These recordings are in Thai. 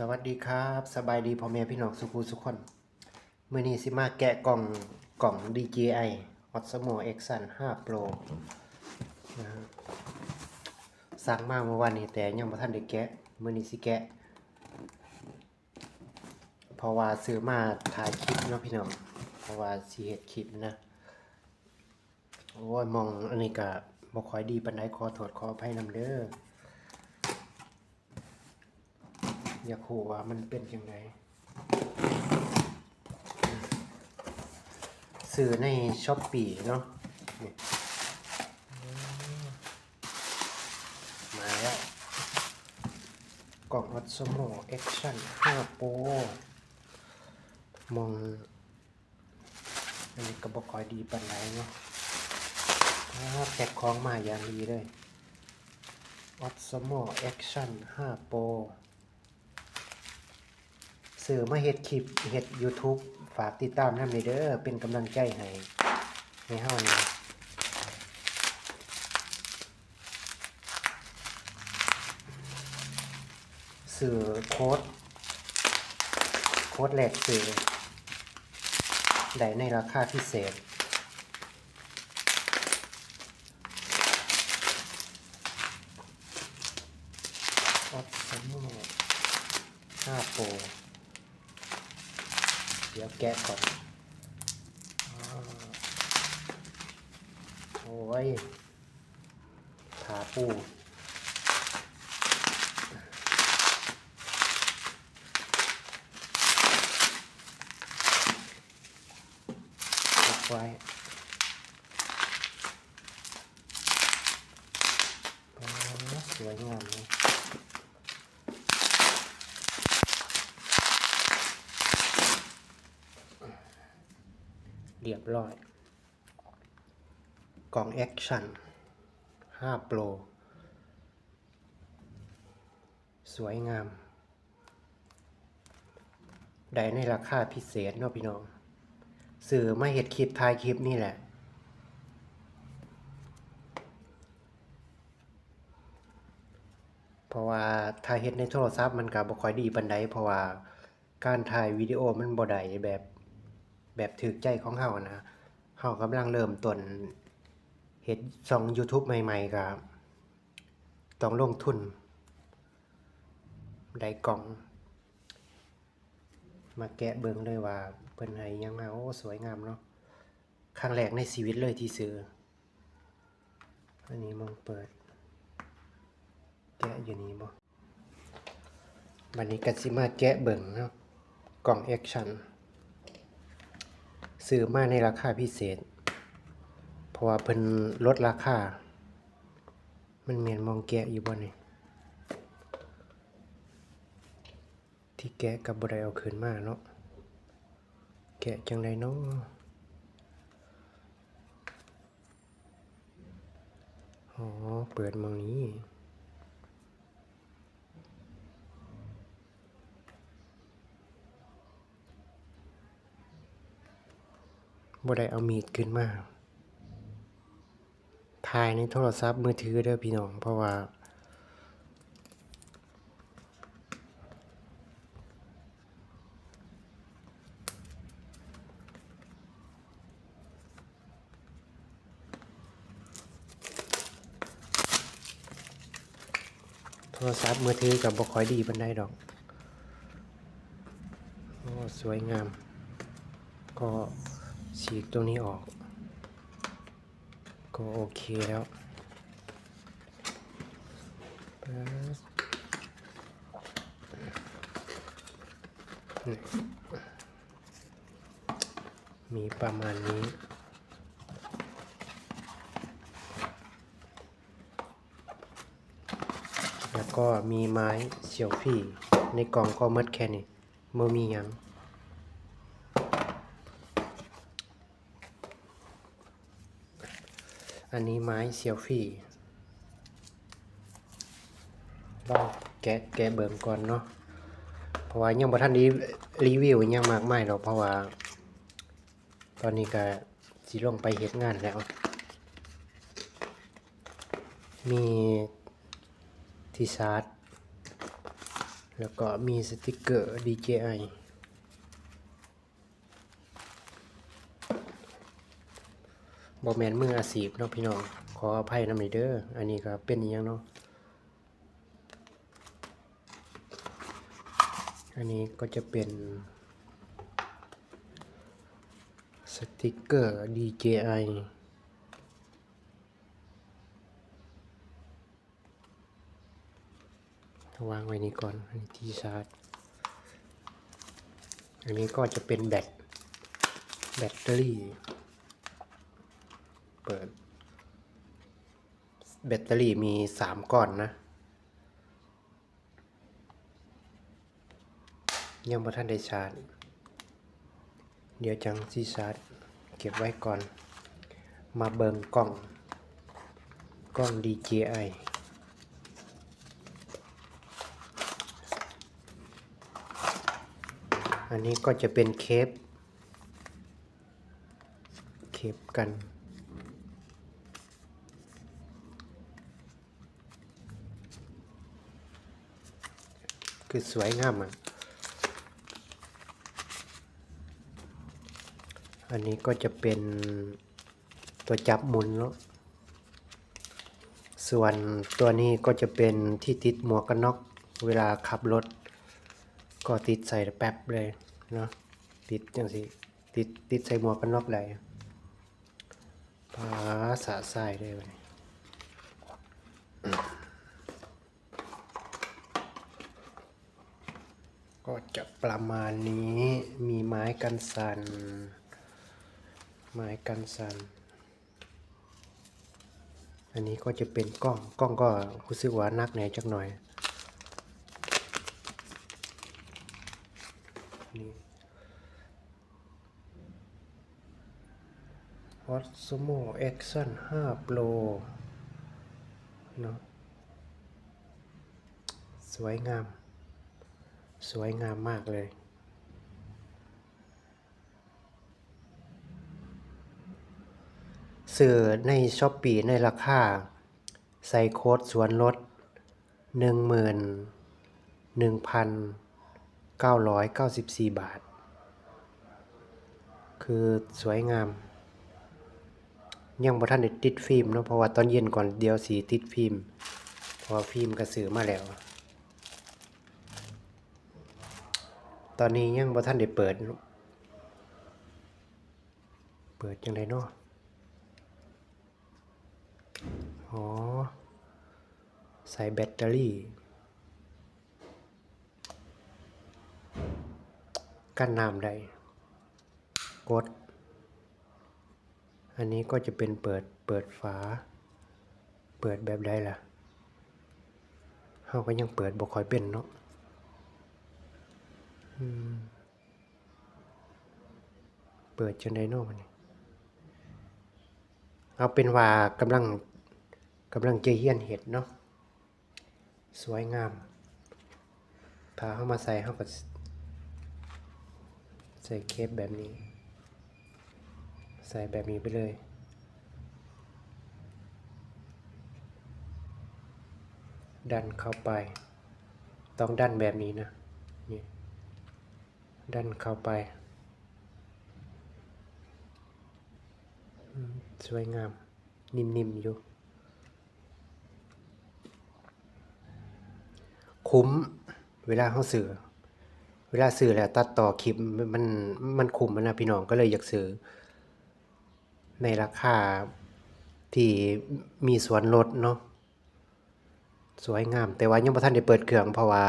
สวัสดีครับสบายดีพ่อแม่พี่น้องสุขุสุขคนมื้อนี้สิมาแกะกล่องกล่อง DJI Osmo Action 5 Pro นะสั่งมาเมื่อวานนี้แต่ยังบ่ทันได้แกะมื้อนี้สิแกะเพราะว่าซื้อมาถ่ายคลิปเนาะพี่น้องเพราะว่าสิเฮ็ดคลิปนะโอ้ยมองอันนี้ก็บ่ค่อยดีปานใดขอโทษขออภัยนำเด้อ อยากรู้ว่ามันเป็นยังไงซื้อในช้อปปี้เนาะมาแล้วกล่อง Osmo Action 5 Pro มองอันนี้ก็บ่ค่อยดีปานใดเนาะแพ็คของมาอย่างดีเลย Osmo Action 5 Pro สื่อมาเฮ็ดคลิปเฮ็ด YouTube ฝากติดตามนำเด้อเป็นกำลังใจให้ในเฮานี่สื่อโค้ด โค้ดแหลกสื่อได้ในราคาพิเศษ Osmo 5 Pro เดี๋ยวแกะก่อนอโอ้ยถาปูไว้สวยงามเลย เรียบร้อย กล่องแอคชั่น5 Pro สวยงาม ได้ในราคาพิเศษเนาะพี่น้อง สื่อมาเห็ดคลิปถ่ายคลิปนี่แหละ เพราะว่าถ่ายเฮ็ดในโทรศัพท์มันก็บ่ค่อยดีปานใดเพราะว่าการถ่ายวิดีโอมันบ่ได้แบบ แบบถูกใจของเฮานะเฮากำลังเริ่มต้นเฮ็ดช่อง YouTube ใหม่ๆก็ต้องลงทุน ได้กล่อง มาแกะเบิ่งเลยว่าเพิ่นให้ยังมาโอ้สวยงามเนาะครั้งแรกในชีวิตเลยที่ซื้อ อันนี้มองเปิด แกะอยู่นี่บ่บัดนี้ก็สิมาแกะเบิ่งเนาะกล่องแอคชั่น ซื้อมาในราคาพิเศษ เพราะว่าเพิ่นลดราคา มันเมียนมองแกะอยู่บ่นี่ที่แกะกับบ่ไดเอาคืนมาเนาะ แกะจังไดเนาะอ๋อ เปิดมองนี้ บ่ได้เอามีดขึ้นมาถ่ายในโทรศัพท์มือถือเด้อพี่น้อง เพราะว่า โทรศัพท์มือถือกับบ่ค่อยดีปานใดดอก โอ้ สวยงาม ก็ ฉีกตรงนี้ออก ก็โอเคแล้วมีประมาณนี้แล้วก็มีไม้เสี่ยวฟี่ ในกล่องก็หมดแค่นี้เมื่อมียัง อันนี้ไม้เซียวฟี่ลองแกะแกะเบิ่งก่อนเนาะเพราะว่ายังบ่ทันได้รีวิวอิหยังมากมายหรอกเพราะว่า ตอนนี้ก็สิลงไปเฮ็ดงานแล้ว มีที่ชาร์จแล้วก็มีสติกเกอร์ DJI บอแมนมืออาชีพเนาะพี่น้อง ขออภัยนำหน่อยเด้ออันนี้ก็เป็นอหยังเนาะ อันนี้ก็จะเป็นสติกเกอร์ DJI วางไว้นี้ก่อน อันนี้ที่ชาร์จ อันนี้ก็จะเป็นแบต แบตเตอรี่ เปิด แบตเตอรี่มีสามก้อนนะ ยังบ่ทันได้ชาร์จ เดี๋ยวจังสิชาร์จ เก็บไว้ก่อน มาเบิงกล้อง กล้อง DJI อันนี้ก็จะเป็นเคป เคปกัน คือสวยงามอะอันนี้ก็จะเป็นตัวจับหมุนแล้วส่วนตัวนี้ก็จะเป็นที่ติดหมวกกันน็อกเวลาขับรถ ก็ติดใส่แป๊บเลยเนาะติดจังสิติดติดใส่หมวกกันน็อกได้ภาษาใส่ได้เลย ก็จะประมาณนี้มีไม้กันสันไม้กันสันอันนี้ก็จะเป็นกล้องกล้องก็รู้สึกว่านักแหน่จักหน่อยนี่ Osmo Action 5 Pro เนาะสวยงาม สวยงามมากเลย สื่อในช้อปปีในราคา ใส่โค้ดส่วนลดหนึ่งหมื่นหนึ่งพันเก้าร้อยเก้าสิบสี่บาท คือสวยงาม ยังบ่ทันได้ติดฟิล์มเนาะเพราะว่าตอนเย็นก่อนเดียวสีติดฟิล์ม เพราะฟิล์มก็ซื้อมาแล้ว ตอนนี้ยังบ่ทันได้เปิด เปิดจังไดเนาะอ๋อ ใส่แบตเตอรี่ กันน้ำได้ กด อันนี้ก็จะเป็นเปิด เปิดฝา เปิดแบบใดล่ะเฮาก็ยังเปิดบ่ค่อยเป็นเนาะ เปิดจังไดเนาะมันเอาเป็นว่ากำลังกำลังจะเฮียนเห็ดเนาะสวยงามพาเข้ามาใส่เข้ากับใส่เคปแบบนี้ ใส่แบบนี้ไปเลยดันเข้าไป ต้องดันแบบนี้นะ ดันเข้าไป สวยงาม นิ่มๆอยู่ คุ้มเวลาเขาซื้อเวลาซื้อแล้วตัดต่อคลิปมันมันคุ้มมันนะพี่น้องก็เลยอยากซื้อในราคาที่มีส่วนลดเนาะสวยงาม แต่ว่ายังบ่ทันได้เปิดเครื่องเพราะว่า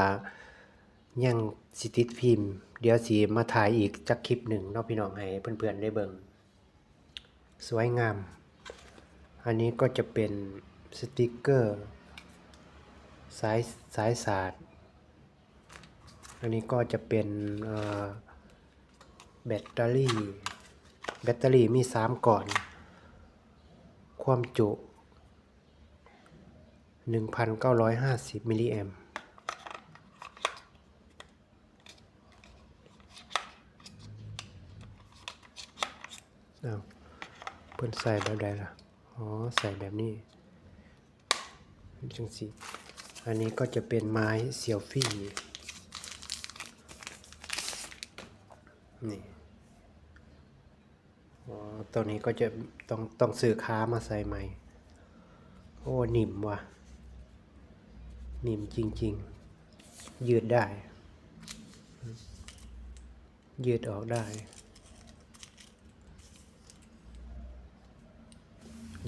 ยังสิติดฟิล์มเดี๋ยวสิมาถ่ายอีกจักคลิปหนึ่งเนาะพี่น้องให้เพื่อนๆได้เบิ่งสวยงาม อันนี้ก็จะเป็นสติกเกอร์สายสายสาดอันนี้ก็จะเป็นแบตเตอรี่ แบตเตอรี่มี 3 ก่อน ความจุ 1,950 มิลลิแอมป์ เพื่อนใส่แบบใดล่ะ อ๋อ ใส่แบบนี้จังสีอันนี้ก็จะเป็นไม้เซียวฟี่ นี่ อ๋อ ตัวนี้ก็จะต้องต้องซื้อค้ามาใส่ใหม่ โอ้ นิ่มว่ะ นิ่มจริง ๆ ยืดได้ ยืดออกได้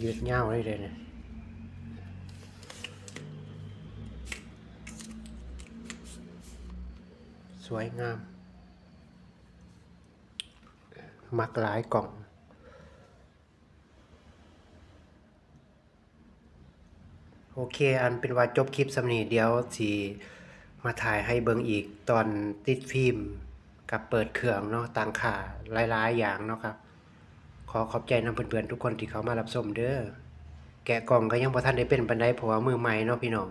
ยืดเง่าได้เลยเนะสวยงาม มักหลายกล่อง โอเค อันเป็นว่าจบคลิปสำนีเดียวสิมาถ่ายให้เบิงอีกตอนติดฟิล์มกับเปิดเครื่องเนาะต่างขาหลายๆอย่างเนาะครับ ขอขอบใจนำเพื่อนๆทุกคนที่เขามารับชมเด้อแกะกล่องก็ยังบ่ทันได้เป็นปันไดเพราะว่ามือใหม่เนาะพี่น้อง